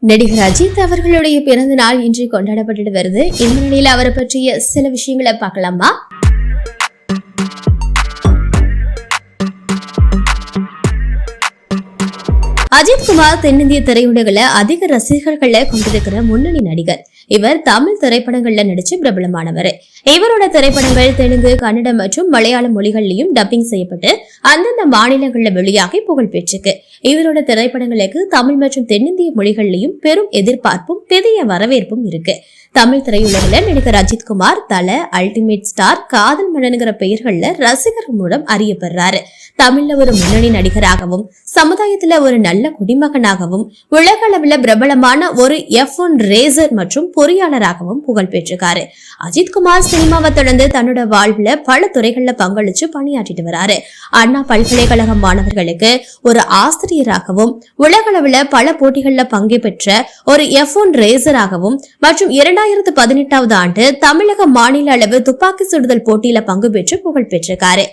நடிகர் அஜித் அவர்களுடைய பிறந்த நாள் இன்று கொண்டாடப்பட்டு வருது. இந்த நிலையில் அவரை பற்றிய சில விஷயங்களை பார்க்கலாமா? அஜித் குமார் தென்னிந்திய திரையுலகில் அதிக ரசிகர்களை கொண்டிருக்கிற முன்னணி நடிகர். இவர் தமிழ் திரைப்படங்கள்ல நடிச்சு பிரபலமானவர். இவரோட திரைப்படங்கள் தெலுங்கு கன்னடம் மற்றும் மலையாள மொழிகள்லயும் டப்பிங் செய்யப்பட்டு அந்தந்த மாநிலங்கள்ல வெளியாகி புகழ் பெற்றுக்கு இவரோட திரைப்படங்களுக்கு தமிழ் மற்றும் தென்னிந்திய மொழிகள்லயும் பெரும் எதிர்பார்ப்பும் பெரிய வரவேற்பும் இருக்கு. தமிழ் திரையுலகில் நடிகர் அஜித் குமார் தல அல்டிமேட் ஸ்டார் காதல் மன்னனுங்கிற பெயர்கள்ல ரசிகர் மூலம் அறியப்படுறாரு. தமிழ்ல ஒரு முன்னணி நடிகராகவும் சமுதாயத்துல ஒரு நல்ல குடிமகனாகவும் உலக அளவுல பிரபலமான ஒரு எஃப் ஒன் ரேசர் மற்றும் பொறியாளராகவும் புகழ் பெற்றிருக்காரு. அஜித் குமார் சினிமாவை தொடர்ந்து தன்னோட வாழ்வுல பல துறைகள்ல பங்களிச்சு பணியாற்றிட்டு வராரு. அண்ணா பல்கலைக்கழக மாணவர்களுக்கு ஒரு ஆசிரியராகவும் உலகளவுல பல போட்டிகள்ல பங்கு பெற்ற ஒரு எஃப் ஒன் ரேசராகவும் மற்றும் இரண்டாயிரத்து பதினெட்டாவது ஆண்டு தமிழக மாநில அளவு துப்பாக்கி சுடுதல் போட்டியில பங்கு பெற்று புகழ் பெற்றிருக்காரு.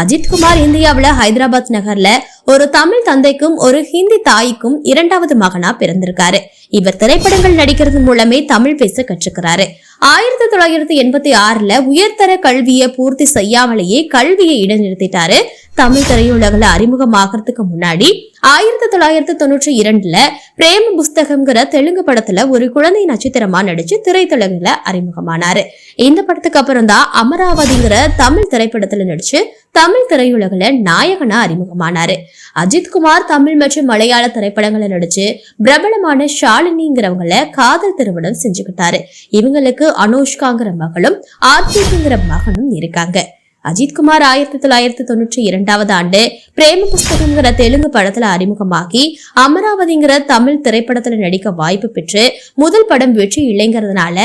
அஜித்குமார் இந்தியாவில் ஹைதராபாத் நகர்ல ஒரு தமிழ் தந்தைக்கும் ஒரு ஹிந்தி தாய்க்கும் இரண்டாவது மகனா பிறந்திருக்காரு. இவர் திரைப்படங்கள் நடிக்கிறது மூலமே தமிழ் பேச கற்றுக்கிறாரு. ஆயிரத்தி தொள்ளாயிரத்தி எண்பத்தி ஆறுல உயர்தர கல்வியை பூர்த்தி செய்யாமலேயே கல்வியை இடைநிறுத்திட்டாரு. தமிழ் திரையுலகில் அறிமுகமாகறதுக்கு முன்னாடி ஆயிரத்தி தொள்ளாயிரத்தி தொண்ணூற்றி இரண்டுல பிரேம புஸ்தகம்ங்கிற தெலுங்கு படத்துல ஒரு குழந்தை நட்சத்திரமா நடிச்சு திரைத்துலகில அறிமுகமானாரு. இந்த படத்துக்கு அப்புறம் தான் அமராவதிங்கிற தமிழ் திரைப்படத்துல நடிச்சு தமிழ் திரையுலகில நாயகனா அறிமுகமானாரு. அஜித்குமார் தமிழ் மற்றும் மலையாள திரைப்படங்களை நடிச்சு பிரபலமான ஷாலினிங்கிறவங்கள காதல் திருமணம் செஞ்சுக்கிட்டாரு. இவங்களுக்கு அனுஷ்காங்கிற மகளும் ஆர்த்திங்கிற மகனும் இருக்காங்க. அஜித்குமார் ஆயிரத்தி தொள்ளாயிரத்தி தொண்ணூற்றி இரண்டாவது ஆண்டு பிரேம புஸ்தகங்கிற தெலுங்கு படத்துல அறிமுகமாகி அமராவதிங்கிற தமிழ் திரைப்படத்துல நடிக்க வாய்ப்பு பெற்று முதல் படம் வெற்றி இல்லைங்கிறதுனால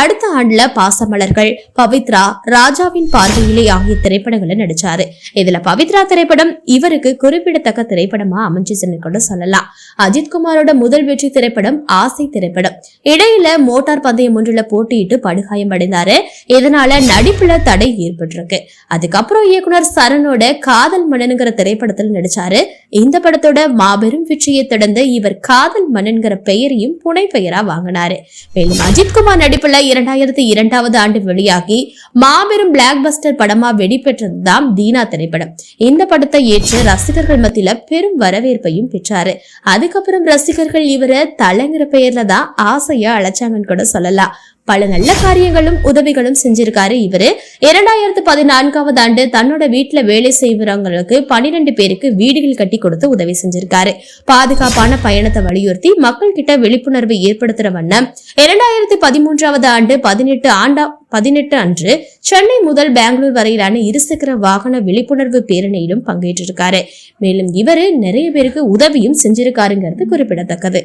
அடுத்த ஆண்டுல பாசமலர்கள் பவித்ரா ராஜாவின் பார்வையிலே ஆகிய திரைப்படங்களை நடிச்சாரு. இதுல பவித்ரா திரைப்படம் இவருக்கு குறிப்பிடத்தக்க திரைப்படமா அமைஞ்சிச்சுன்னு கூட சொல்லலாம். அஜித்குமாரோட முதல் வெற்றி திரைப்படம் ஆசை திரைப்படம். இடையில மோட்டார் பந்தயம் ஒன்றுல போட்டியிட்டு படுகாயம் அடைந்தாரு இதனால நடிப்புல தடை ஏற்பட்டிருக்கு. அதுக்கப்புறம் இயக்குனர் சரணோட காதல் மன்னனுங்கிற திரைப்படத்தில் நடிச்சாரு. இந்த படத்தோட மாபெரும் வெற்றியை தொடர்ந்து இவர் காதல் மன்னன்கிற பெயரையும் புனை பெயரா வாங்கினாரு. மேலும் அஜித்குமார் நடிப்புல இரண்டாயிரத்தி இரண்டாவது ஆண்டு வெளியாகி மாபெரும் பிளாக் பஸ்டர் படமா வெடிபெற்றதுதான் தீனா திரைப்படம். இந்த படத்தை ஏற்று ரசிகர்கள் மத்தியில பெரும் வரவேற்பையும் பெற்றாரு. அதுக்கப்புறம் ரசிகர்கள் இவரை தலைங்கிற பெயர்ல தான் ஆசையா அழைச்சாங்கன்னு கூட சொல்லலாம். பல நல்ல காரியங்களும் உதவிகளும் செஞ்சிருக்காரு இவரு. இரண்டாயிரத்து பதினான்காவது ஆண்டு தன்னோட வீட்டுல வேலை செய்வரவங்களுக்கு பனிரெண்டு பேருக்கு வீடுகள் கட்டி கொடுத்து உதவி செஞ்சிருக்காரு. பாதுகாப்பான பயணத்தை வலியுறுத்தி மக்கள் கிட்ட விழிப்புணர்வு ஏற்படுத்துற வண்ணம் இரண்டாயிரத்தி பதிமூன்றாவது ஆண்டு பதினெட்டு ஆண்டா பதினெட்டு அன்று சென்னை முதல் பெங்களூர் வரையிலான இருசக்கர வாகன விழிப்புணர்வு பேரணியிலும் பங்கேற்றிருக்காரு. மேலும் இவரு நிறைய பேருக்கு உதவியும் செஞ்சிருக்காருங்கிறது குறிப்பிடத்தக்கது.